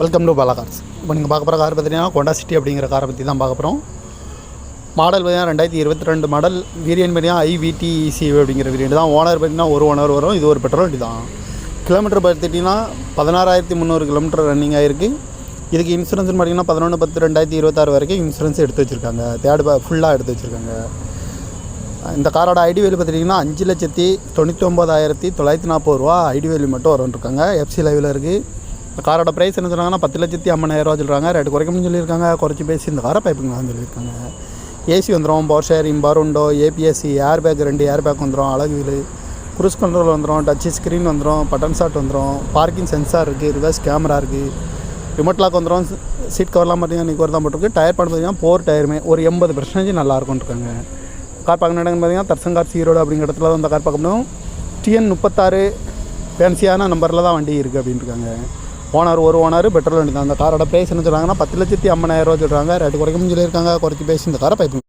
Welcome to Bala cars இப்போ நீங்கள் பார்க்க போகிற கார் பார்த்தீங்கன்னா கொண்டா சிட்டி அப்படிங்கிற காரை பற்றி தான் பார்க்க போகிறோம் மாடல் பார்த்தீங்கன்னா ரெண்டாயிரத்தி இருபத்தி ரெண்டு மாடல் வீரியன் பார்த்தீங்கன்னா ஐவிடிசி அப்படிங்கிற வீரியன் தான். ஓனர் பார்த்தீங்கன்னா ஒரு ஓனர் வரும். இது ஒரு பெட்ரோல் வண்டி தான். கிலோமீட்டர் பார்த்துட்டிங்கன்னா பதினாறாயிரத்தி முந்நூறு கிலோமீட்டர் ரன்னிங் ஆகிருக்கு இதுக்கு இன்சூரன்ஸ் பார்த்தீங்கன்னா பதினொன்று பத்து ரெண்டாயிரத்தி இருபத்தாறு வரைக்கும் இன்சூரன்ஸ் எடுத்து வச்சுருக்காங்க. தேர்ட் ஃபுல்லாக எடுத்து வச்சுருக்காங்க. இந்த காரோட ஐடி வேல்யூ பார்த்துட்டிங்கன்னா அஞ்சு லட்சத்தி தொண்ணூற்றி ஒம்பதாயிரத்தி தொள்ளாயிரத்தி நாற்பது ரூபா. ஐடி வேல்யூ மட்டும் வரும்ன்ருக்காங்க எஃப்சி லைவில் இருக்குது இந்த காரோட ப்ரைஸ் என்ன சொன்னாங்கன்னா பத்து லட்சத்தி ஐம்பதாயிரரூவா சொல்கிறாங்க ரேட்டு குறைக்கணும்னு சொல்லியிருக்காங்க. குறைச்சி பேசி இந்த காரை பைப்புங்களான்னு சொல்லியிருக்காங்க. ஏசி வந்துடும் பவர் ஷேரிங் பருண்டோ ஏபிஎஸ்சி ஏர் பேக் ரெண்டு ஏர் பேக் வந்துடும் அழகு வீலு குரூஸ் கண்ட்ரோல் வந்துடும் டச் ஸ்க்ரீன் வந்துடும் பட்டன் ஷாட் வந்துடும் பார்க்கிங் சென்சார் இருக்குது ரிவர்ஸ் கேமரா இருக்குது ரிமோட் லாக் வந்துடும் சீட் கவர்லாம் பார்த்தீங்கன்னா நிக்கோர் தான் போட்டிருக்கு. டயர் பண்ண பார்த்தீங்கன்னா போர் டயருமே ஒரு எண்பது பர்சன்டேஜ் நல்லா இருக்கும்னு இருக்காங்க. கார் பார்க்க இடம்னு பார்த்தீங்கன்னா தர்சன் கார் ஈரோடு அப்படிங்கிற இடத்துல வந்து கார் பார்க்கணும் டிஎன் முப்பத்தாறு ஃபேன்சியான நம்பரில் தான் வண்டி இருக்குது அப்படின்னு இருக்காங்க. ஓனர் ஒரு ஓனர் பெட்ரோல் வண்டி தான். அந்த காரோட ப்ரைஸ் என்ன சொல்கிறாங்கன்னா பத்து லட்சத்தி ஐம்பதாயிரம் ரூபா சொல்கிறாங்க ரேட்டு குறைக்கணும்னு சொல்லியிருக்காங்க. குறைச்சி பேசி இந்த காரை பைப்பு